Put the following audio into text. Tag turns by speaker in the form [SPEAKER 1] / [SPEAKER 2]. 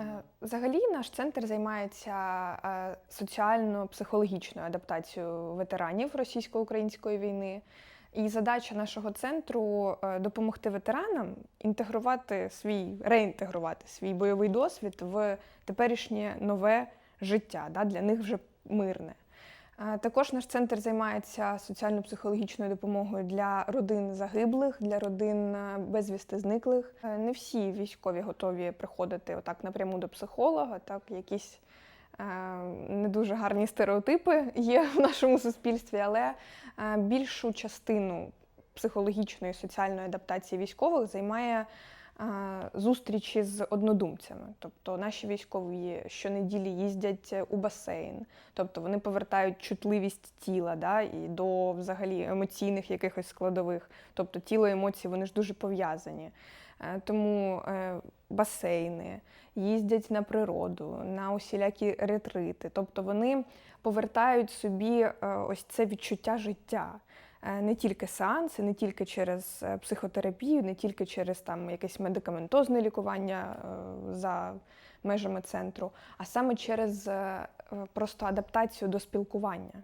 [SPEAKER 1] Е, Взагалі, наш центр займається е, соціально-психологічною адаптацією ветеранів російсько-української війни. І задача нашого центру е, допомогти ветеранам інтегрувати свій, реінтегрувати свій бойовий досвід в теперішнє нове життя, да, для них вже мирне. Е, Також наш центр займається соціально-психологічною допомогою для родин загиблих, для родин е, безвісти зниклих. Е, Не всі військові готові приходити отак напряму до психолога, так якісь не дуже гарні стереотипи є в нашому суспільстві, але більшу частину психологічної і соціальної адаптації військових займає зустрічі з однодумцями. Тобто наші військові щонеділі їздять у басейн, тобто вони повертають чутливість тіла да, і до взагалі емоційних якихось складових. Тобто тіло емоції вони ж дуже пов'язані. Е, Тому е, басейни, їздять на природу, на усілякі ретрити. Тобто вони повертають собі е, ось це відчуття життя. Е, Не тільки сеанси, не тільки через е, психотерапію, не тільки через там якесь медикаментозне лікування е, за межами центру, а саме через просто адаптацію до спілкування.